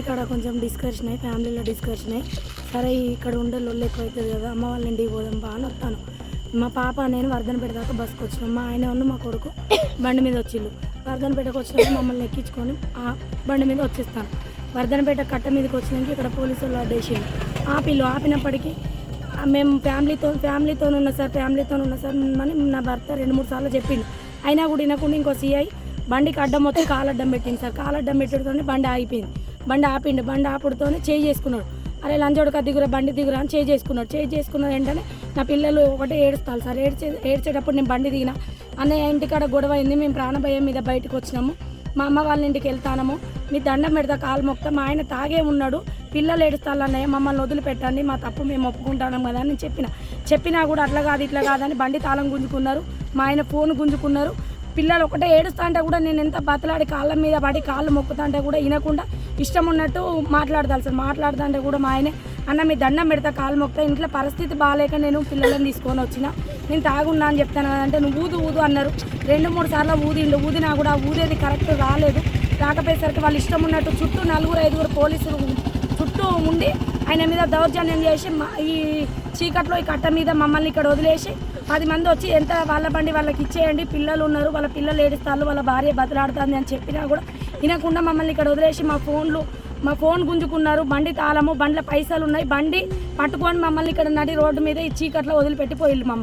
ఇక్కడ కొంచెం డిస్కషన్ అయ్యి ఫ్యామిలీలో డిస్కషన్ అయ్యి సరే ఇక్కడ ఉండే లొల్లు ఎక్కువ అవుతుంది కదా అమ్మ వాళ్ళ ఇంటికి పోదాం బా అని వస్తాను మా పాప నేను వర్ధనపేట దాకా బస్కి వచ్చినాం. మా ఆయన ఉన్న మా కొడుకు బండి మీద వచ్చిళ్ళు. వర్ధనపేటకు వచ్చినాక మమ్మల్ని ఎక్కించుకొని ఆ బండి మీద వచ్చేస్తాను. వర్ధనపేట కట్ట మీదకి వచ్చినాక ఇక్కడ పోలీసు వాళ్ళు అడ్డేసిండు ఆపిల్లు ఆపినప్పటికీ మేము ఫ్యామిలీతో ఫ్యామిలీతో ఉన్న సార్ ఫ్యామిలీతో ఉన్న సార్ అని నా భర్త రెండు మూడు సార్లు చెప్పిండు. అయినా కూడా వినకుండా ఇంకో సీఐ బండికి అడ్డం వచ్చి కాలు అడ్డం పెట్టింది సార్. కాలు అడ్డం పెట్టడంతో బండి ఆగిపోయింది. బండి ఆపిండు బండి ఆపుడుతోనే చేయి చేసుకున్నాడు. అరే లంచోడుక దిగురా బండి దిగురా అని చేయి చేసుకున్నాడు. చేయి చేసుకున్న వెంటనే నా పిల్లలు ఒకటే ఏడుస్తారు సార్. ఏడ్చే ఏడ్చేటప్పుడు నేను బండి దిగిన అన్నయ్య ఇంటికాడ గొడవ అయింది మేము ప్రాణభయం మీద బయటకు వచ్చినాము. మా అమ్మ వాళ్ళ ఇంటికి వెళ్తానము. మీ దండం పెడతా కాలు మొక్క మా ఆయన తాగే ఉన్నాడు. పిల్లలు ఏడుస్తారు అన్నయ్య మమ్మల్ని వదిలిపెట్టండి మా తప్పు మేము ఒప్పుకుంటాం కదా అని చెప్పిన. చెప్పినా కూడా అట్లా కాదు ఇట్లా కాదని బండి తాళం గుంజుకున్నారు. మా ఆయన ఫోన్ గుంజుకున్నారు. పిల్లలు ఒకటే ఏడుస్తా అంటే కూడా నేను ఎంత బతలాడి కాళ్ళ మీద పడి కాళ్ళు మొక్కుతా అంటే కూడా వినకుండా ఇష్టం ఉన్నట్టు మాట్లాడతాను సార్. మాట్లాడుతా అంటే కూడా మా ఆయనే అన్న మీ దండం పెడతా కాలు మొక్తా ఇంట్లో పరిస్థితి బాగాలేక నేను పిల్లలను తీసుకొని వచ్చిన. నేను తాగున్నా అని చెప్తాను కదంటే నువ్వు ఊదు ఊదు అన్నారు. రెండు మూడు సార్లు ఊదిండు. ఊదినా కూడా ఊదేది కరెక్ట్ రాలేదు. రాకపోయేసరికి వాళ్ళు ఇష్టం ఉన్నట్టు చుట్టూ నలుగురు ఐదుగురు పోలీసులు చుట్టూ ఉండి ఆయన మీద దౌర్జన్యం చేసి మా- ఈ చీకట్లో ఈ కట్ట మీద మమ్మల్ని ఇక్కడ వదిలేసి పది మంది వచ్చి ఎంత వాళ్ళ బండి వాళ్ళకి ఇచ్చేయండి పిల్లలు ఉన్నారు వాళ్ళ పిల్లలు ఏడుస్తారు వాళ్ళ భార్య బతలాడుతుంది అని చెప్పినా కూడా వినకుండా మమ్మల్ని ఇక్కడ వదిలేసి మా ఫోన్లు మా ఫోన్ గుంజుకున్నారు. బండి తాళము బండ్ల పైసలు ఉన్నాయి. బండి పట్టుకొని మమ్మల్ని ఇక్కడ నడి రోడ్డు మీద ఈ చీకట్లో వదిలిపెట్టి మమ్మల్ని.